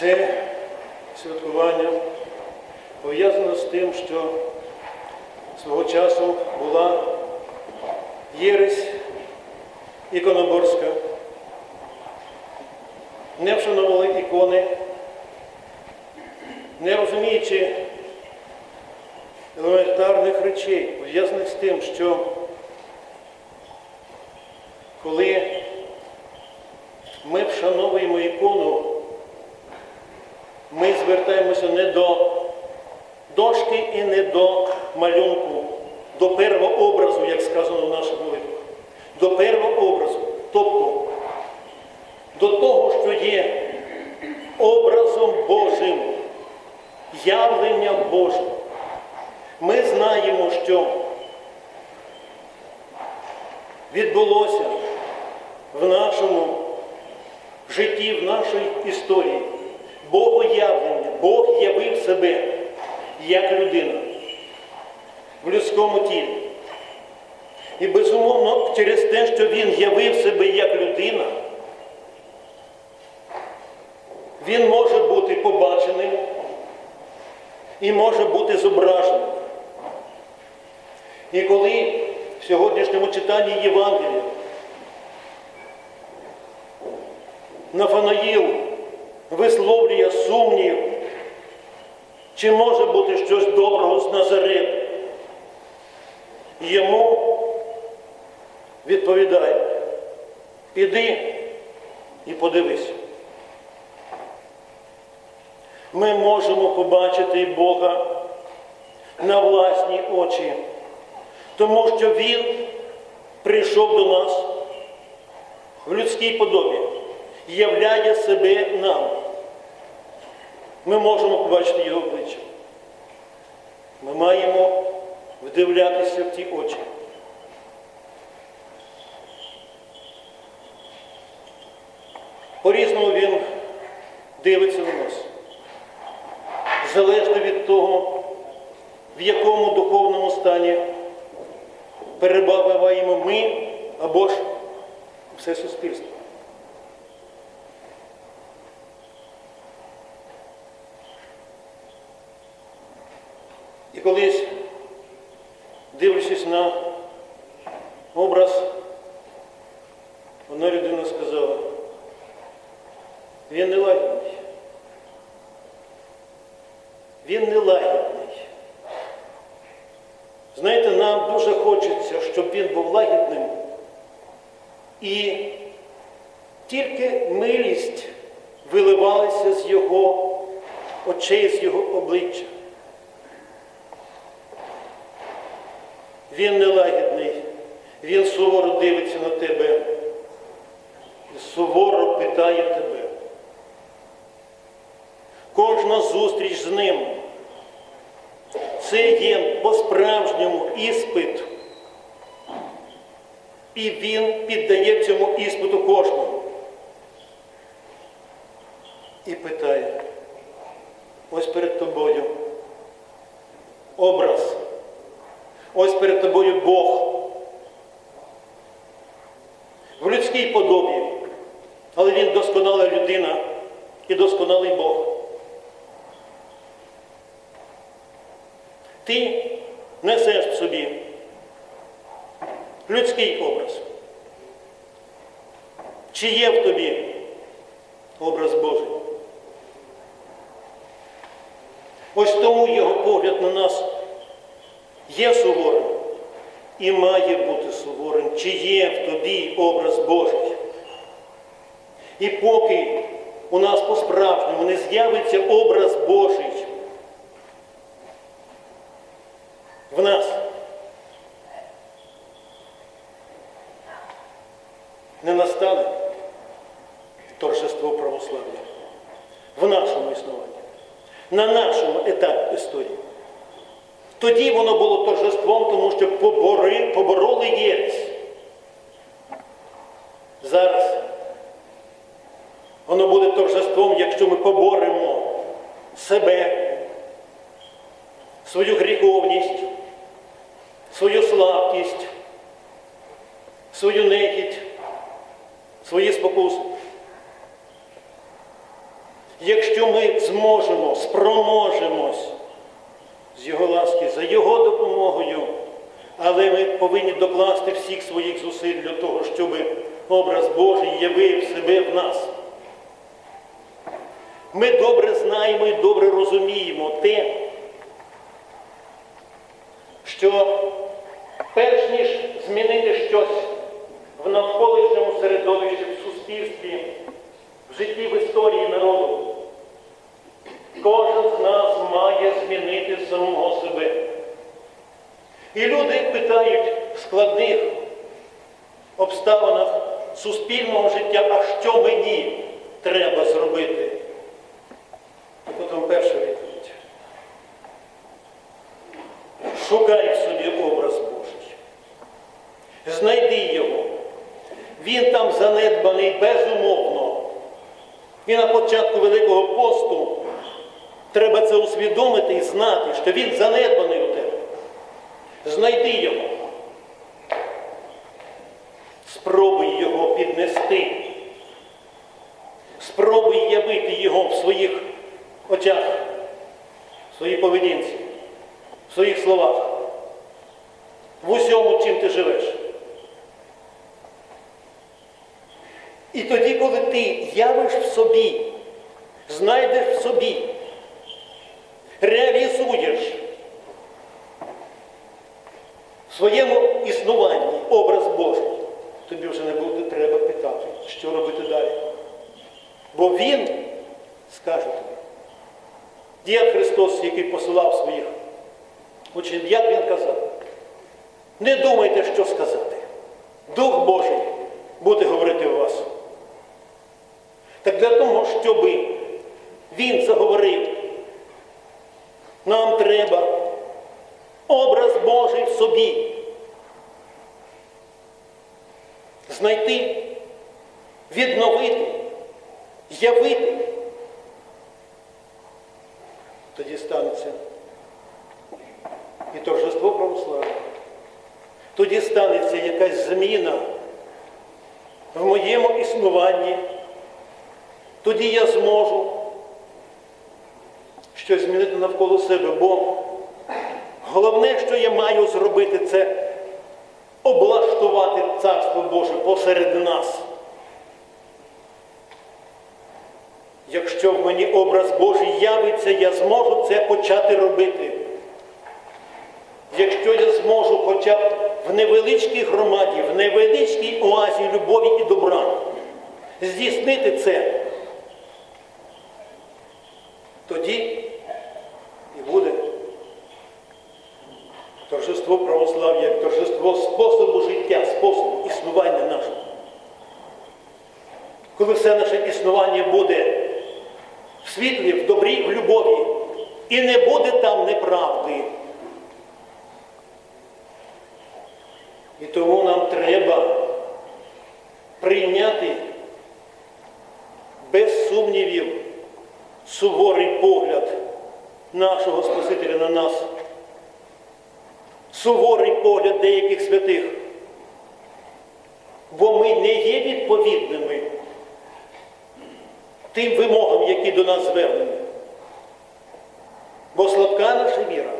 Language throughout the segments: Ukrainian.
Це святкування пов'язано з тим, що свого часу була єресь іконоборська, не вшановували ікони, не розуміючи елементарних речей, пов'язаних з тим, що коли ми вшановуємо ікону, ми звертаємося не до дошки і не до малюнку, до первого образу, як сказано в наших молитвах, до первого образу, тобто до того, що є образом Божим, явленням Божим. Ми знаємо, що відбулося в нашому житті, в нашій історії. Богоявлення. Бог явив себе як людина в людському тілі. І безумовно, через те, що Він явив себе як людина, він може бути побаченим і може бути зображеним. І коли в сьогоднішньому читанні Євангелія Нафанаїл висловлює сумнів, чи може бути щось доброго з Назарету, йому відповідає, іди і подивись. Ми можемо побачити Бога на власні очі, тому що Він прийшов до нас в людській подобі, являє себе нам. Ми можемо побачити його обличчя. Ми маємо вдивлятися в ті очі. По-різному він дивиться на нас залежно від того, в якому духовному стані перебуваємо ми або ж все суспільство. І колись, дивлячись на образ, одна людина сказала, він не лагідний. Він не лагідний. Знаєте, нам дуже хочеться, щоб він був лагідним. І тільки милість виливалася з його очей, з його обличчя. Він не лагідний, він суворо дивиться на тебе і суворо питає тебе. Кожна зустріч з ним це є по-справжньому іспит. І він піддає цьому іспиту кожному. І питає, ось перед тобою образ, ось перед тобою Бог. В людській подобі, але він досконала людина і досконалий Бог. Ти несеш в собі людський образ. Чи є в тобі образ Божий? Ось тому його погляд на нас є суворим і має бути суворим, чи є в тобі образ Божий. І поки у нас по-справжньому не з'явиться образ Божий, в нас. Не настане торжество православ'я в нашому існуванні, на нашому етапі історії. Тоді воно було торжеством, тому що побори, побороли єресь. Зараз воно буде торжеством, якщо ми поборемо себе, свою гріховність, свою слабкість, свою нехідь, свої спокуси. Якщо ми зможемо, спроможемось з Його ласки, за Його допомогою, але ми повинні докласти всіх своїх зусиль для того, щоб образ Божий явив себе в нас. Ми добре знаємо і добре розуміємо те, що перш ніж змінити щось в навколишньому середовищі, в суспільстві, в житті в історії народу, кожен з нас має змінити самого себе. І люди питають в складних обставинах суспільного життя, а що мені треба зробити? І потім перша відповідь. Шукай в собі образ Божий. Знайди його. Він там занедбаний безумовно. І на початку Великого посту треба це усвідомити і знати, що він занедбаний у тебе. Знайди його. Спробуй його піднести. Спробуй явити його в своїх очах, в своїй поведінці, в своїх словах, в усьому, чим ти живеш. І тоді, коли ти явиш в собі, знайдеш в собі, реалізуєш в своєму існуванні образ Божий, тобі вже не буде треба питати, що робити далі. Бо Він скаже тобі. Діяк Христос, який посилав своїх учнів, як він казав, не думайте, що сказати. Дух Божий буде говорити у вас. Так для того, щоб він заговорив, нам треба образ Божий в собі. Знайти, відновити, явити. Тоді станеться і торжество православ'я. Тоді станеться якась зміна в моєму існуванні. Тоді я зможу щось змінити навколо себе, бо головне, що я маю зробити, це облаштувати Царство Боже посеред нас. Якщо в мені образ Божий явиться, я зможу це почати робити. Якщо я зможу хоча б в невеличкій громаді, в невеличкій оазі любові і добра здійснити це, тоді і буде торжество православ'я, як торжество способу життя, способу існування нашого. Коли все наше існування буде в світлі, в добрі, в любові, і не буде там неправди. І тому нам треба прийняти без сумнівів суворий погляд нашого Спасителя на нас, суворий погляд деяких святих. Бо ми не є відповідними тим вимогам, які до нас звернені. Бо слабка наша віра,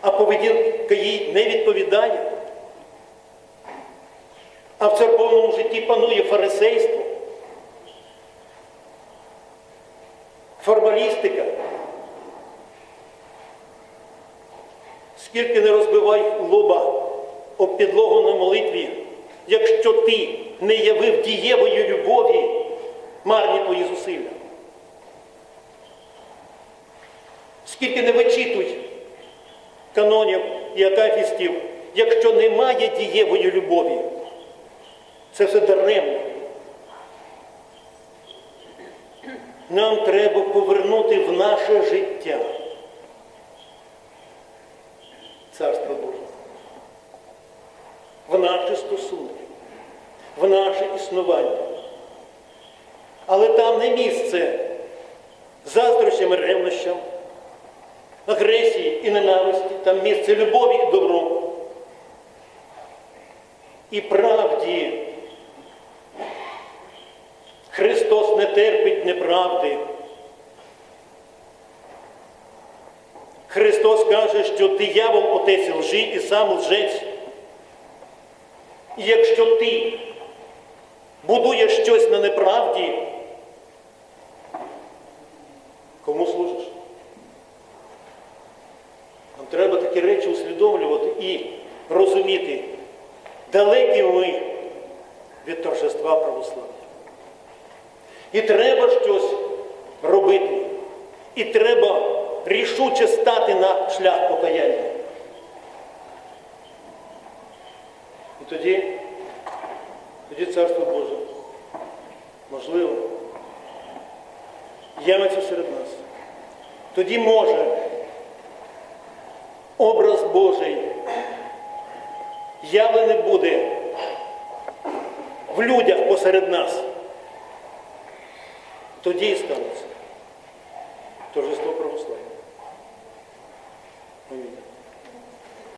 а поведінка їй не відповідає. А в церковному житті панує фарисейство, формалістика. Скільки не розбивай лоба об підлогу на молитві, якщо ти не явив дієвої любові, марні твої зусилля. Скільки не вичитуй канонів і акафістів, якщо немає дієвої любові, це все даремно. Нам треба повернути в наше життя Царство Боже, в наші стосунки, в наше існування. Але там не місце заздрощам і ревнощам, агресії і ненависті, там місце любові і добру. і правді. Христос не терпить неправди. Христос каже, що диявол отець лжи і сам лжець. І якщо ти будуєш щось на неправді, кому служиш? Нам треба такі речі усвідомлювати і розуміти, далекі ми від торжества православ'я. І треба щось робити. І треба рішуче стати на шлях покаяння. І тоді, тоді Царство Боже, можливо, явиться серед нас. Тоді може образ Божий явлений буде в людях посеред нас. Тоді і станеться